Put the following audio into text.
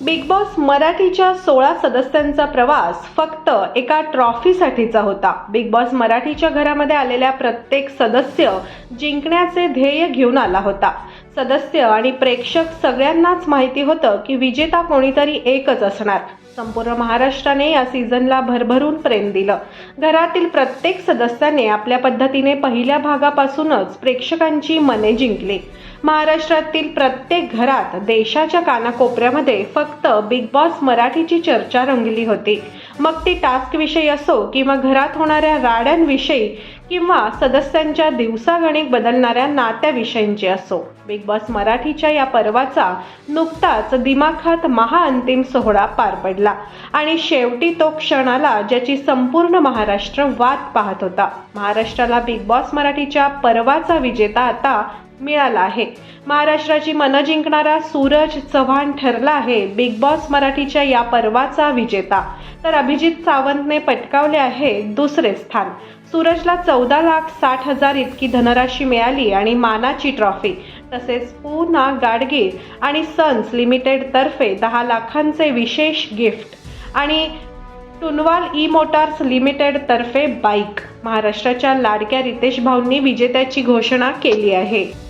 Big boss मराठीच्या सोळा सदस्यांचा प्रवास फक्त एका ट्रॉफीसाठीचा होता. बिग बॉस मराठीच्या घरामध्ये आलेल्या प्रत्येक सदस्य जिंकण्याचे ध्येय घेऊन आला होता. सदस्य आणि प्रेक्षक सगळ्यांनाच माहिती होतं की विजेता कोणीतरी एकच असणार. संपूर्ण महाराष्ट्राने या सीझनला भरभरून प्रेम दिलं. घरातील प्रत्येक सदस्याने आपल्या पद्धतीने पहिल्या भागापासूनच प्रेक्षकांची मने जिंकली. महाराष्ट्रातील प्रत्येक घरात देशाच्या कानाकोपऱ्यामध्ये फक्त बिग बॉस मराठीची चर्चा रंगली होती. मग ती टास्कविषयी असो किंवा घरात होणाऱ्या राड्यांविषयी किंवा सदस्यांच्या दिवसागणिक बदलणाऱ्या नात्याविषयींचे असो. बिग बॉस मराठीच्या या पर्वाचा नुकताच दिमाखात महाअंतिम सोहळा पार पडला आणि शेवटी तो क्षण आला ज्याची संपूर्ण महाराष्ट्र वाट पाहत होता. महाराष्ट्राला बिग बॉस मराठीच्या पर्वाचा विजेता आता मिळाला आहे. महाराष्ट्राची मनं जिंकणारा सूरज चव्हाण ठरला आहे बिग बॉस मराठीच्या या पर्वाचा विजेता. तर अभिजित सावंतने पटकावले आहे दुसरे स्थान. सूरजला चौदा लाख साठ हजार इतकी धनराशी मिळाली आणि मानाची ट्रॉफी तसेच पूना गाडगीळ आणि सन्स लिमिटेड तर्फे दहा लाखांचे विशेष गिफ्ट आणि टुनवाल ई मोटार्स लिमिटेड तर्फे बाईक. महाराष्ट्राच्या लाडक्या रितेश भाऊंनी विजेत्याची घोषणा केली आहे.